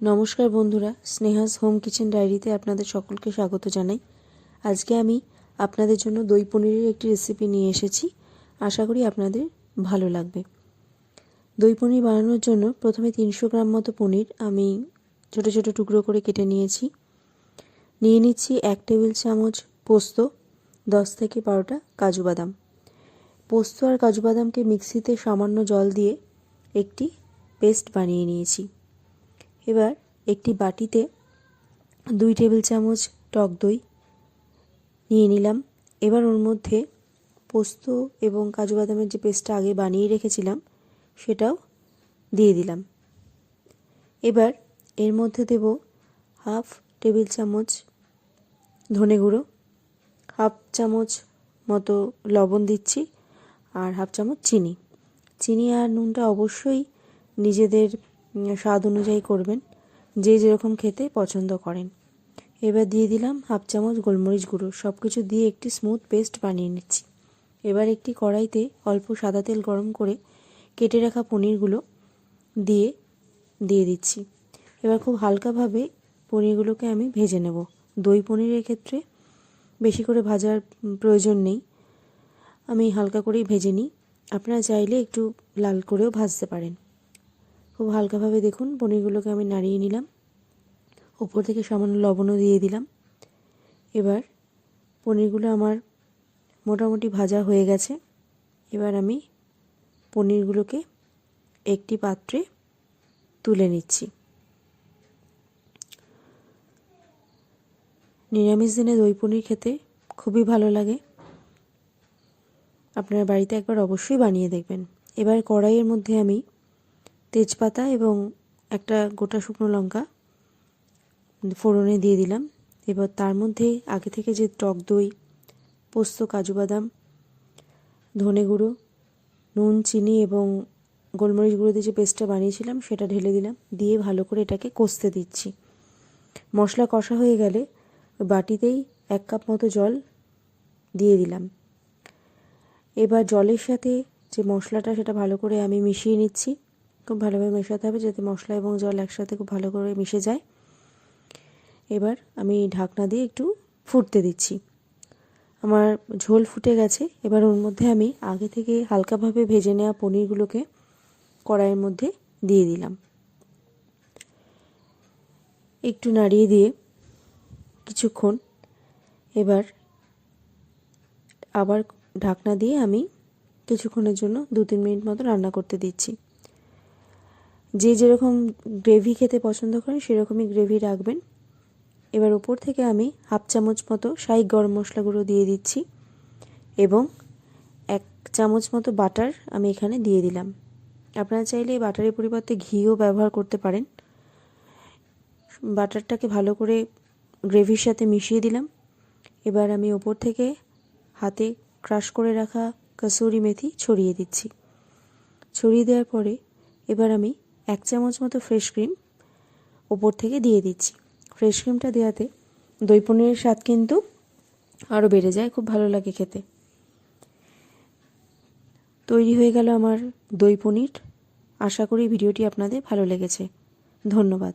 নমস্কার বন্ধুরা, স্নেহাস home kitchen ডায়েরিতে আপনাদের সকলকে স্বাগত জানাই। আজকে আমি আপনাদের জন্য দই পনিরের একটি রেসিপি নিয়ে এসেছি। আশা করি আপনাদের ভালো লাগবে। দই পনির বানানোর জন্য প্রথমে তিনশো গ্রাম মতো পনির আমি ছোটো ছোটো টুকরো করে কেটে নিয়েছি। নিয়ে নিচ্ছি এক টেবিল চামচ পোস্ত, দশ থেকে বারোটা কাজু বাদাম। পোস্ত আর কাজু বাদামকে মিক্সিতে সামান্য জল দিয়ে একটি পেস্ট বানিয়ে নিয়েছি। এবার একটি বাটিতে দুই টেবিল চামচ টক দই নিয়ে নিলাম। এবার ওর মধ্যে পোস্ত এবং কাজু বাদামের যে পেস্টটা আগে বানিয়ে রেখেছিলাম, সেটাও দিয়ে দিলাম। এবার এর মধ্যে দেব হাফ টেবিল চামচ ধনে গুঁড়ো, হাফ চামচ মতো লবণ দিচ্ছি আর হাফ চামচ চিনি। চিনি আর নুনটা অবশ্যই নিজেদের স্বাদ অনুযায়ী করবেন। যে যেরকম খেতে পছন্দ করেন। এবার দিয়ে দিলাম হাফ চামচ গোলমরিচ গুঁড়ো। সব কিছু দিয়ে একটি স্মুথ পেস্ট বানিয়ে নিচ্ছি। এবার একটি কড়াইতে অল্প সাদা তেল গরম করে কেটে রাখা পনিরগুলো দিয়ে দিয়ে দিচ্ছি। এবার খুব হালকাভাবে পনিরগুলোকে আমি ভেজে নেব। দই পনিরের ক্ষেত্রে বেশি করে ভাজার প্রয়োজন নেই। আমি হালকা করেই ভেজে নিই। আপনারা চাইলে একটু লাল করেও ভাজতে পারেন। খুব হালকাভাবে দেখুন, পনিরগুলোকে আমি নাড়িয়ে নিলাম। ওপর থেকে সামান্য লবণও দিয়ে দিলাম। এবার পনিরগুলো আমার মোটামুটি ভাজা হয়ে গেছে। এবার আমি পনিরগুলোকে একটি পাত্রে তুলে নিচ্ছি। নিরামিষ দিনে দই পনির খেতে খুবই ভালো লাগে। আপনারা বাড়িতে একবার অবশ্যই বানিয়ে দেখবেন। এবার কড়াইয়ের মধ্যে আমি তেজপাতা এবং একটা গোটা শুকনো লঙ্কা ফোড়নে দিয়ে দিলাম। এবার তার মধ্যে আগে থেকে যে টক দই, পোস্ত, কাজু বাদাম, ধনে গুঁড়ো, নুন, চিনি এবং গোলমরিচ গুঁড়ো দিয়ে যে পেস্টটা বানিয়েছিলাম সেটা ঢেলে দিলাম। দিয়ে ভালো করে এটাকে কষতে দিচ্ছি। মশলা কষা হয়ে গেলে বাটিতেই এক কাপ মতো জল দিয়ে দিলাম। এবার জলের সাথে যে মশলাটা সেটা ভালো করে আমি মিশিয়ে নিচ্ছি। খুব ভালোভাবে মেশাতে হবে যাতে মশলা এবং জল একসাথে খুব ভালো করে মিশে যায়। এবার আমি ঢাকনা দিয়ে একটু ফুটতে দিচ্ছি। আমার ঝোল ফুটে গেছে। এবার ওর মধ্যে আমি আগে থেকে হালকাভাবে ভেজে নেওয়া পনিরগুলোকে কড়াইয়ের মধ্যে দিয়ে দিলাম। একটু নাড়িয়ে দিয়ে কিছুক্ষণ এবার আবার ঢাকনা দিয়ে আমি কিছুক্ষণের জন্য দু তিন মিনিট মতো রান্না করতে দিচ্ছি। যে যেরকম গ্রেভি খেতে পছন্দ করেন, সেরকমই গ্রেভি রাখবেন। এবার ওপর থেকে আমি হাফ চামচ মতো শাহি গরম মশলা গুঁড়ো দিয়ে দিচ্ছি এবং এক চামচ মতো বাটার আমি এখানে দিয়ে দিলাম। আপনারা চাইলে বাটারের পরিবর্তে ঘিও ব্যবহার করতে পারেন। বাটারটাকে ভালো করে গ্রেভির সাথে মিশিয়ে দিলাম। এবার আমি ওপর থেকে হাতে ক্রাশ করে রাখা কাসুরি মেথি ছড়িয়ে দিচ্ছি। ছড়িয়ে দেওয়ার পরে এবার আমি এক চামচ মতো ফ্রেশ ক্রিম ওপর থেকে দিয়ে দিচ্ছি। ফ্রেশ ক্রিমটা দেওয়াতে দই পনিরের স্বাদ কিন্তু আরও বেড়ে যায়, খুব ভালো লাগে খেতে। তৈরি হয়ে গেল আমার দই পনির। আশা করি ভিডিওটি আপনাদের ভালো লেগেছে। ধন্যবাদ।